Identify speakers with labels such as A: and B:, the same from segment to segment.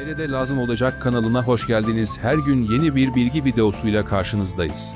A: Nerede lazım olacak kanalına hoş geldiniz. Her gün yeni bir bilgi videosuyla karşınızdayız.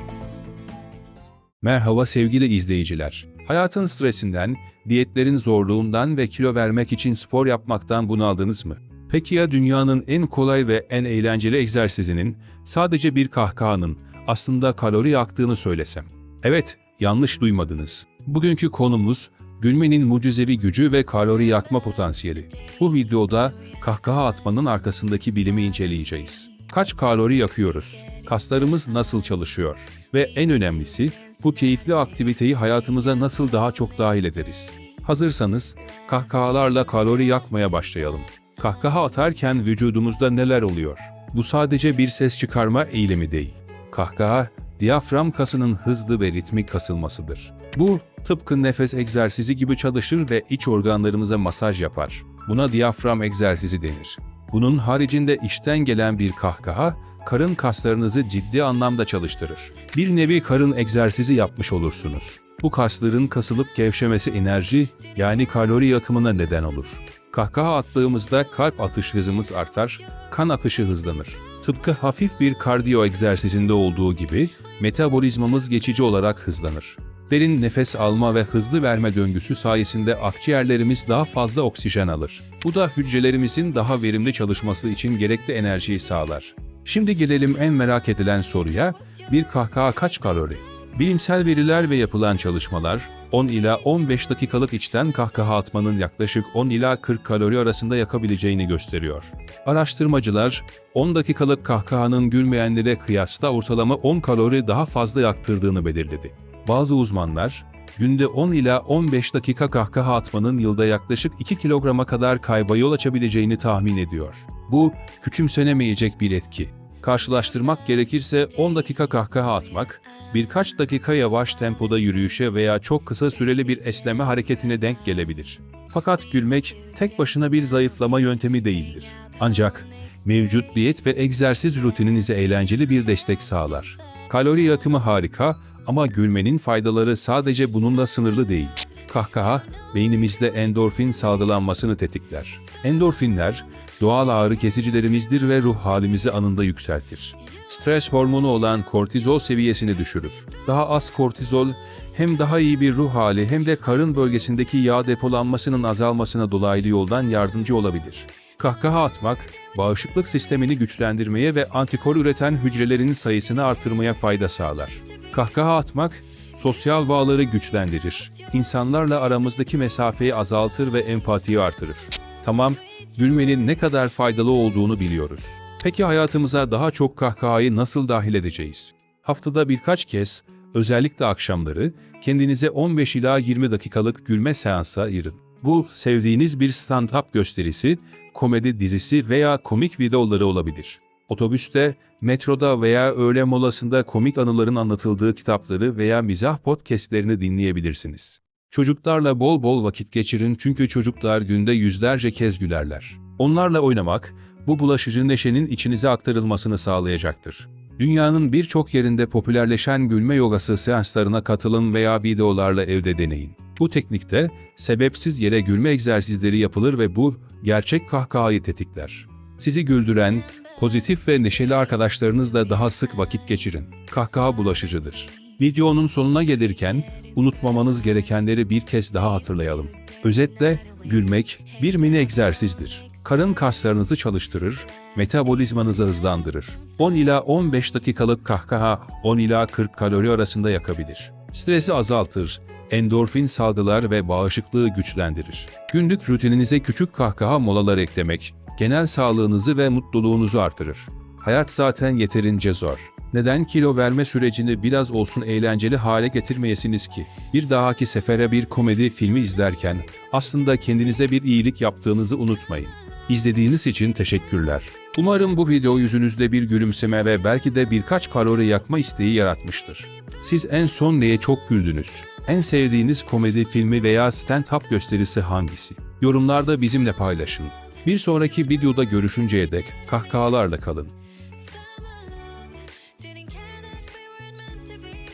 A: Merhaba sevgili izleyiciler. Hayatın stresinden, diyetlerin zorluğundan ve kilo vermek için spor yapmaktan bunaldınız mı? Peki ya dünyanın en kolay ve en eğlenceli egzersizinin sadece bir kahkahanın aslında kalori yaktığını söylesem? Evet, yanlış duymadınız. Bugünkü konumuz gülmenin mucizevi gücü ve kalori yakma potansiyeli. Bu videoda kahkaha atmanın arkasındaki bilimi inceleyeceğiz. Kaç kalori yakıyoruz? Kaslarımız nasıl çalışıyor? Ve en önemlisi bu keyifli aktiviteyi hayatımıza nasıl daha çok dahil ederiz? Hazırsanız kahkahalarla kalori yakmaya başlayalım. Kahkaha atarken vücudumuzda neler oluyor? Bu sadece bir ses çıkarma eylemi değil. Kahkaha, diyafram kasının hızlı ve ritmik kasılmasıdır. Bu, tıpkı nefes egzersizi gibi çalışır ve iç organlarımıza masaj yapar. Buna diyafram egzersizi denir. Bunun haricinde içten gelen bir kahkaha, karın kaslarınızı ciddi anlamda çalıştırır. Bir nevi karın egzersizi yapmış olursunuz. Bu kasların kasılıp gevşemesi enerji, yani kalori yakımına neden olur. Kahkaha attığımızda kalp atış hızımız artar, kan akışı hızlanır. Tıpkı hafif bir kardiyo egzersizinde olduğu gibi metabolizmamız geçici olarak hızlanır. Derin nefes alma ve hızlı verme döngüsü sayesinde akciğerlerimiz daha fazla oksijen alır. Bu da hücrelerimizin daha verimli çalışması için gerekli enerjiyi sağlar. Şimdi gelelim en merak edilen soruya, bir kahkaha kaç kalori? Bilimsel veriler ve yapılan çalışmalar, 10 ila 15 dakikalık içten kahkaha atmanın yaklaşık 10 ila 40 kalori arasında yakabileceğini gösteriyor. Araştırmacılar, 10 dakikalık kahkahanın gülmeyenlere kıyasla ortalama 10 kalori daha fazla yaktırdığını belirledi. Bazı uzmanlar, günde 10 ila 15 dakika kahkaha atmanın yılda yaklaşık 2 kilograma kadar kayba yol açabileceğini tahmin ediyor. Bu, küçümsenemeyecek bir etki. Karşılaştırmak gerekirse 10 dakika kahkaha atmak, birkaç dakika yavaş tempoda yürüyüşe veya çok kısa süreli bir esneme hareketine denk gelebilir. Fakat gülmek tek başına bir zayıflama yöntemi değildir. Ancak mevcut diyet ve egzersiz rutininize eğlenceli bir destek sağlar. Kalori yakımı harika ama gülmenin faydaları sadece bununla sınırlı değil. Kahkaha, beynimizde endorfin salgılanmasını tetikler. Endorfinler, doğal ağrı kesicilerimizdir ve ruh halimizi anında yükseltir. Stres hormonu olan kortizol seviyesini düşürür. Daha az kortizol, hem daha iyi bir ruh hali hem de karın bölgesindeki yağ depolanmasının azalmasına dolaylı yoldan yardımcı olabilir. Kahkaha atmak, bağışıklık sistemini güçlendirmeye ve antikor üreten hücrelerin sayısını artırmaya fayda sağlar. Kahkaha atmak, sosyal bağları güçlendirir. İnsanlarla aramızdaki mesafeyi azaltır ve empatiyi artırır. Tamam, gülmenin ne kadar faydalı olduğunu biliyoruz. Peki hayatımıza daha çok kahkahayı nasıl dahil edeceğiz? Haftada birkaç kez, özellikle akşamları, kendinize 15 ila 20 dakikalık gülme seansı ayırın. Bu, sevdiğiniz bir stand-up gösterisi, komedi dizisi veya komik videoları olabilir. Otobüste, metroda veya öğle molasında komik anıların anlatıldığı kitapları veya mizah podcastlerini dinleyebilirsiniz. Çocuklarla bol bol vakit geçirin çünkü çocuklar günde yüzlerce kez gülerler. Onlarla oynamak, bu bulaşıcı neşenin içinize aktarılmasını sağlayacaktır. Dünyanın birçok yerinde popülerleşen gülme yogası seanslarına katılın veya videolarla evde deneyin. Bu teknikte sebepsiz yere gülme egzersizleri yapılır ve bu gerçek kahkahayı tetikler. Sizi güldüren, pozitif ve neşeli arkadaşlarınızla daha sık vakit geçirin. Kahkaha bulaşıcıdır. Videonun sonuna gelirken unutmamanız gerekenleri bir kez daha hatırlayalım. Özetle gülmek bir mini egzersizdir. Karın kaslarınızı çalıştırır, metabolizmanızı hızlandırır. 10 ila 15 dakikalık kahkaha 10 ila 40 kalori arasında yakabilir. Stresi azaltır, endorfin salgılar ve bağışıklığı güçlendirir. Günlük rutininize küçük kahkaha molaları eklemek, genel sağlığınızı ve mutluluğunuzu artırır. Hayat zaten yeterince zor. Neden kilo verme sürecini biraz olsun eğlenceli hale getirmeyesiniz ki? Bir dahaki sefere bir komedi filmi izlerken aslında kendinize bir iyilik yaptığınızı unutmayın. İzlediğiniz için teşekkürler. Umarım bu video yüzünüzde bir gülümseme ve belki de birkaç kalori yakma isteği yaratmıştır. Siz en son neye çok güldünüz? En sevdiğiniz komedi filmi veya stand-up gösterisi hangisi? Yorumlarda bizimle paylaşın. Bir sonraki videoda görüşünceye dek kahkahalarla kalın.